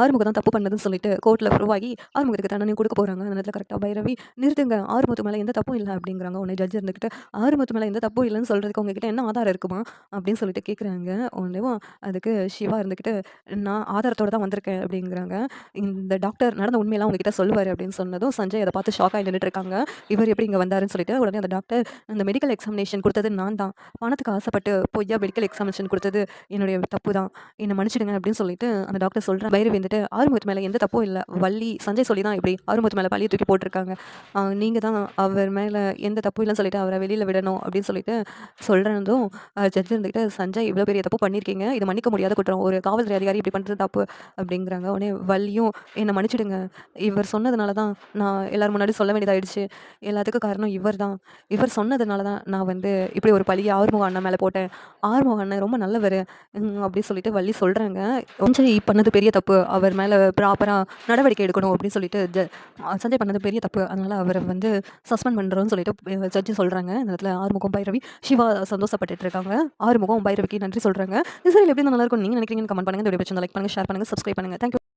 ஆறுமுகம் தான் தப்பு பண்ணதுன்னு சொல்லிட்டு கோர்ட்டில் ப்ரூவ் ஆறுமுகத்துக்கு தண்டனை கொடுக்க போகிறாங்க அந்த நேரத்தில் கரெக்டாக பைரவி நிறுத்துங்க ஆறுமுகத்து மேலே எந்த தப்பும் இல்லை அப்படிங்கிறாங்க. உன்னை ஜட்ஜ் இருந்துக்கிட்டு ஆறுமுகத்து மேலே எந்த தப்பும் இல்லைன்னு சொல்கிறதுக்கு உங்ககிட்ட என்ன ஆதாரம் இருக்குமா? அப்படின்னு சொல்லிட்டு கேட்குறாங்க உடனேவும் அதுக்கு சிவா இருந்துக்கிட்டு நான் ஆதாரத்தோட தான் வந்திருக்கேன் அப்படிங்கிறாங்க. இந்த டாக்டர் நடந்த உண்மையெல்லாம் உங்ககிட்ட சொல்லுவார் அப்படின்னு சொன்னதும் சஞ்சய் அதை பார்த்து ஷாக்காக நின்றுட்டு இருக்காங்க. இவர் எப்படி இங்கே வந்தாருன்னு சொல்லிட்டு உடனே அந்த டாக்டர் அந்த மெடிக்கல் எக்ஸாமினேஷன் கொடுத்தது நான் தான். பணத்துக்கு ஆசைப்பட்டு பொய்யா மெடிக்கல் எக்ஸாமினேஷன் கொடுத்தது என்னுடைய தப்பு தான். என்னை மன்னிச்சிடுங்க அப்படின்னு சொல்லிட்டு அந்த டாக்டர் சொல்கிறேன் பைரவி வந்துட்டு ஆறுமுகத்து மேலே எந்த தப்பும் இல்லை. வள்ளி சஞ்சய் சொல்லி தான் இப்படி ஆறுமுகத்து மேலே பள்ளியை தூக்கி போட்டிருக்காங்க. நீங்கள் தான் அவர் மேலே எந்த தப்பும் இல்லைன்னு சொல்லிட்டு அவரை வெளியில் விடணும் அப்படின்னு சொல்லிட்டு சொல்கிறதும் ஜட்ஜ் இருந்துக்கிட்டு சஞ்சய் இவ்வளோ பெரிய தப்பு பண்ணியிருக்கீங்க இது மன்னிக்க முடியாத குற்றம். ஒரு காவல்துறை அதிகாரி இப்படி பண்ணுறது தப்பு. அப்படிங்கிறாங்க. உடனே வள்ளியும் என்னை மன்னிச்சிடுங்க. இவர் சொன்னதுனால தான் நான் எல்லோரும் முன்னாடி சொல்ல வேண்டியதாகிடுச்சு எல்லாத்துக்கும் காரணம் இவர் தான். இவர் சொன்னதுனால தான் நான் வந்து இப்படி ஒரு பழியை ஆறுமுக அண்ணன் மேலே போட்டேன். ஆறுமுக அண்ணன் ரொம்ப நல்லவர். அப்படின்னு சொல்லிட்டு வள்ளி சொல்கிறாங்க சஞ்சய் பண்ணது பெரிய தப்பு. அவர் மேலே ப்ராப்பராக நடவடிக்கை எடுக்கணும் அப்படின்னு சொல்லிட்டு ஜ சஞ்சய் பண்ணது பெரிய தப்பு. அதனால் அவரை வந்து சஸ்பெண்ட் பண்ணுறோன்னு சொல்லிட்டு ஜட்ஜி சொல்கிறாங்க இந்த இடத்துல ஆறுமுகம் பைரவி சிவா சந்தோஷப்பட்டு இருக்காங்க. ஆறுமுகம் பைரவிக்கு நன்றி சொல்கிறாங்க இசையில் சரி எப்படி நல்லா இருக்கும் நீங்கள் நினைக்கிறீங்கன்னு கமெண்ட் பண்ணுங்கள் இந்த வீடியோ லைக் பண்ணுங்கள் ஷேர் பண்ணுங்கள் சப்ஸ்கிரைப் பண்ணுங்கள் தேங்க்யூ